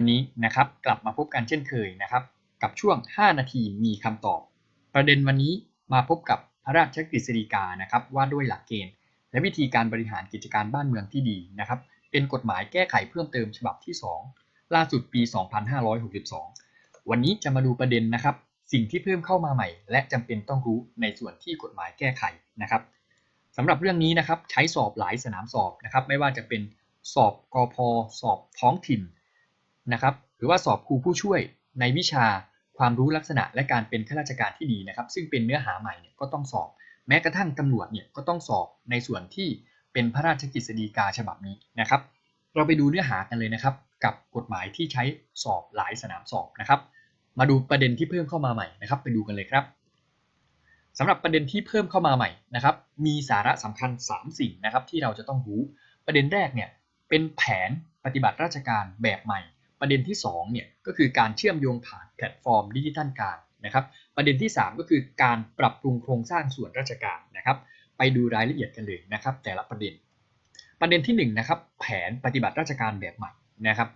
วันนี้นะครับกลับมาพบกันเช่นเคยนะครับ กับช่วง 5 นาทีมีคำตอบ ประเด็นวันนี้มาพบกับพระราชกฤษฎีกานะครับว่าด้วยหลักเกณฑ์ และวิธีการบริหารกิจการบ้านเมืองที่ดีนะครับ เป็นกฎหมายแก้ไขเพิ่มเติมฉบับที่ 2 ล่าสุดปี 2562 วันนี้จะมาดูประเด็นนะครับ สิ่งที่เพิ่มเข้ามาใหม่ และจำเป็นต้องรู้ในส่วนที่กฎหมายแก้ไขนะครับสำหรับเรื่องนี้นะครับใช้สอบหลายสนามสอบนะครับ ไม่ว่าจะเป็นสอบกอพสอบท้องถิ่น นะครับหรือว่าสอบครูผู้ช่วยในวิชาความรู้ลักษณะและการเป็นข้าราชการที่ดีนะครับ ซึ่งเป็นเนื้อหาใหม่เนี่ยก็ต้องสอบ แม้กระทั่งตำรวจเนี่ยก็ต้องสอบในส่วนที่เป็นพระราชกฤษฎีกาฉบับนี้นะครับ เราไปดูเนื้อหากันเลยนะครับ กับกฎหมายที่ใช้สอบหลายสนามสอบนะครับ มาดูประเด็นที่เพิ่มเข้ามาใหม่นะครับ ไปดูกันเลยครับสำหรับประเด็นที่เพิ่มเข้ามาใหม่นะครับ มีสาระสำคัญ 3 สิ่งนะครับที่เราจะต้องรู้ ประเด็นแรกเนี่ยเป็นแผนปฏิบัติราชการแบบใหม่ ประเด็นที่2เนี่ยก็คือการเชื่อมโยงผ่านแพลตฟอร์มดิจิทัลการนะครับ ประเด็นที่ 3 ก็คือการปรับปรุงโครงสร้างส่วนราชการนะครับ ไปดูรายละเอียดกันเลยนะครับ แต่ละประเด็น ประเด็นที่1นะครับแผนปฏิบัติราชการแบบใหม่นะครับ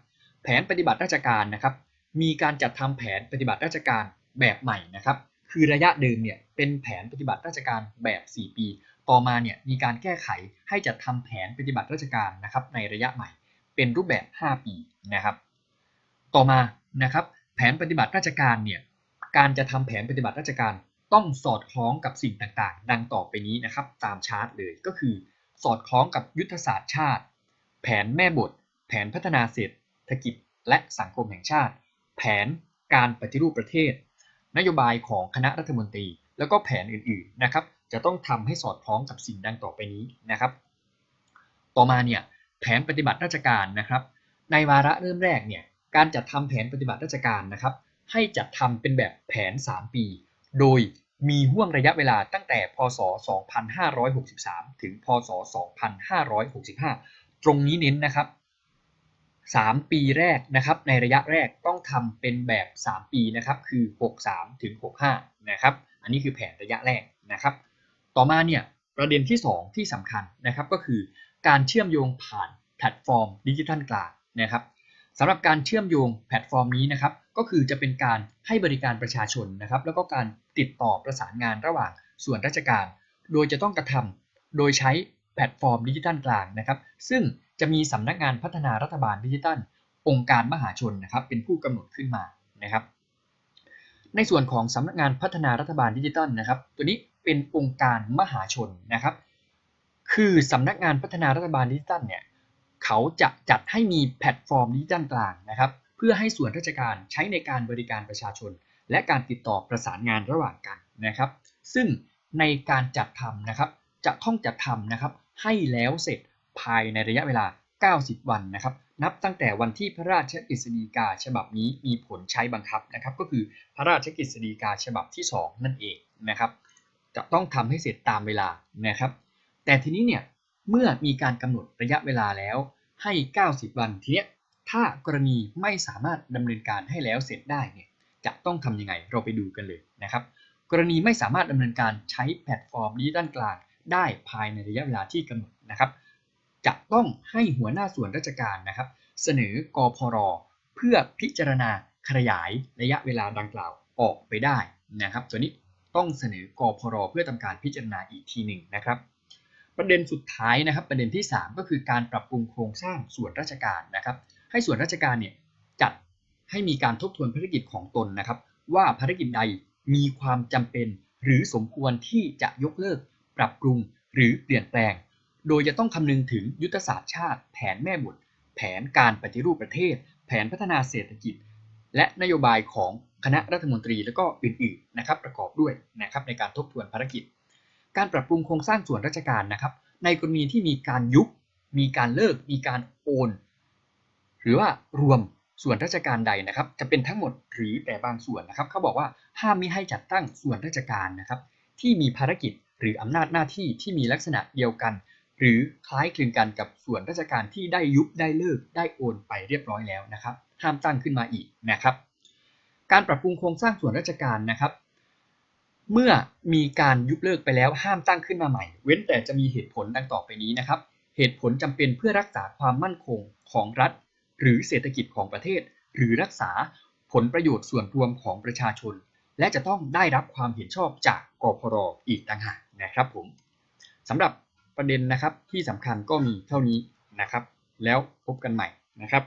แผนปฏิบัติราชการนะครับ มีการจัดทำแผนปฏิบัติราชการแบบใหม่นะครับ คือระยะเดิมเนี่ยเป็นแผนปฏิบัติราชการแบบ 4 ปี ต่อมาเนี่ยมีการแก้ไขให้จัดทำแผนปฏิบัติราชการนะครับในระยะใหม่ เป็นรูปแบบ 5 ปีนะครับ ต่อมานะครับแผนปฏิบัติราชการเนี่ยการจะทำแผนปฏิบัติราชการต้องสอดคล้องกับสิ่งต่างๆ ดังต่อไปนี้นะครับตามชาร์ตเลยก็คือ สอดคล้องกับยุทธศาสตร์ชาติ แผนแม่บท แผนพัฒนาเศรษฐกิจและสังคมแห่งชาติ แผนการปฏิรูปประเทศ นโยบายของคณะรัฐมนตรี แล้วก็แผนอื่นๆนะครับจะต้องทำให้สอดคล้องกับสิ่งดังต่อไปนี้นะครับ ต่อมาเนี่ยแผนปฏิบัติราชการนะครับ ในวาระเริ่มแรกเนี่ย การจัดทำแผนปฏิบัติราชการนะครับ ให้จัดทำเป็นแบบแผน 3 ปี โดยมีห่วงระยะเวลาตั้งแต่ พศ 2563 ถึง พศ 2565 ตรงนี้เน้นนะครับ 3 ปีแรกนะครับ ในระยะแรกต้องทำเป็นแบบ 3 ปีนะครับ คือ 63 ถึง 65 นะครับ อันนี้คือแผนระยะแรกนะครับ ต่อมาเนี่ยประเด็นที่ 2 ที่สำคัญนะครับก็คือ การเชื่อมโยงผ่านแพลตฟอร์มดิจิทัลกลางนะครับ สำหรับการเชื่อมโยงแพลตฟอร์มนี้นะครับ ก็คือจะเป็นการให้บริการประชาชนนะครับ แล้วก็การติดต่อประสานงานระหว่างส่วนราชการ โดยจะต้องกระทำโดยใช้แพลตฟอร์มดิจิทัลกลางนะครับ ซึ่งจะมีสำนักงานพัฒนารัฐบาลดิจิทัล องค์การมหาชนนะครับ เป็นผู้กำหนดขึ้นมานะครับ ในส่วนของสำนักงานพัฒนารัฐบาลดิจิทัลนะครับ ตัวนี้เป็นองค์การมหาชนนะครับ คือสำนักงานพัฒนารัฐบาลดิจิทัลเนี่ย เขาจะจัดให้มีแพลตฟอร์มดิจิทัลกลางนะครับ เพื่อให้ส่วนราชการใช้ในการบริการประชาชน และการติดต่อประสานงานระหว่างกันนะครับ ซึ่งในการจัดทำนะครับจะต้องจัดทำนะครับให้แล้วเสร็จภายในระยะเวลา 90 วันนะครับ นับตั้งแต่วันที่พระราชกฤษฎีกาฉบับนี้มีผลใช้บังคับนะครับ ก็คือพระราชกฤษฎีกาฉบับที่ 2 นั่นเองนะครับ จะต้องทำให้เสร็จตามเวลานะครับ แต่ทีนี้เนี่ย เมื่อมีการกำหนดระยะเวลาแล้วให้ 90 วันทีเนี้ยถ้ากรณีไม่สามารถดำเนินการให้แล้วเสร็จได้เนี่ยจะต้องทำยังไงเราไปดูกันเลยนะครับ กรณีไม่สามารถดำเนินการใช้แพลตฟอร์มดิจิทัลกลางได้ภายในระยะเวลาที่กำหนดนะครับ จะต้องให้หัวหน้าส่วนราชการนะครับ เสนอกพรเพื่อพิจารณาขยายระยะเวลาดังกล่าวออกไปได้นะครับตัวนี้ต้องเสนอกพรเพื่อทำการพิจารณาอีกทีหนึ่งนะครับ ประเด็นสุดท้ายนะครับ ประเด็นที่ 3 ก็คือการปรับปรุงโครงสร้างส่วนราชการนะครับ ให้ส่วนราชการเนี่ยจัดให้มีการทบทวนภารกิจของตนนะครับ ว่าภารกิจใดมีความจำเป็น หรือสมควรที่จะยกเลิก ปรับปรุงหรือเปลี่ยนแปลง โดยจะต้องคำนึงถึงยุทธศาสตร์ชาติ แผนแม่บทแผนการปฏิรูปประเทศ แผนพัฒนาเศรษฐกิจ และนโยบายของคณะรัฐมนตรีและก็อื่นๆนะครับประกอบด้วยนะครับในการทบทวนภารกิจ การปรับปรุงโครงสร้างส่วนราชการนะครับ ในกรณีที่มีการยุบ มีการเลิก มีการโอน หรือว่ารวมส่วนราชการใดนะครับ จะเป็นทั้งหมดหรือแต่บางส่วนนะครับ เขาบอกว่าห้ามมิให้จัดตั้งส่วนราชการนะครับ ที่มีภารกิจหรืออำนาจหน้าที่ที่มีลักษณะเดียวกัน หรือคล้ายคลึงกันกับส่วนราชการที่ได้ยุบได้เลิกได้โอนไปเรียบร้อยแล้วนะครับ ห้ามตั้งขึ้นมาอีกนะครับ การปรับปรุงโครงสร้างส่วนราชการนะครับ เมื่อมีการยุบเลิกไปแล้วห้ามตั้งขึ้นมาใหม่ เว้นแต่จะมีเหตุผลดังต่อไปนี้นะครับ เหตุผลจำเป็นเพื่อรักษาความมั่นคงของรัฐ หรือเศรษฐกิจของประเทศ หรือรักษาผลประโยชน์ส่วนรวมของประชาชน และจะต้องได้รับความเห็นชอบจากกพรอีกต่างหากนะครับผมสำหรับประเด็นนะครับที่สำคัญก็มีเท่านี้นะครับ แล้วพบกันใหม่นะครับ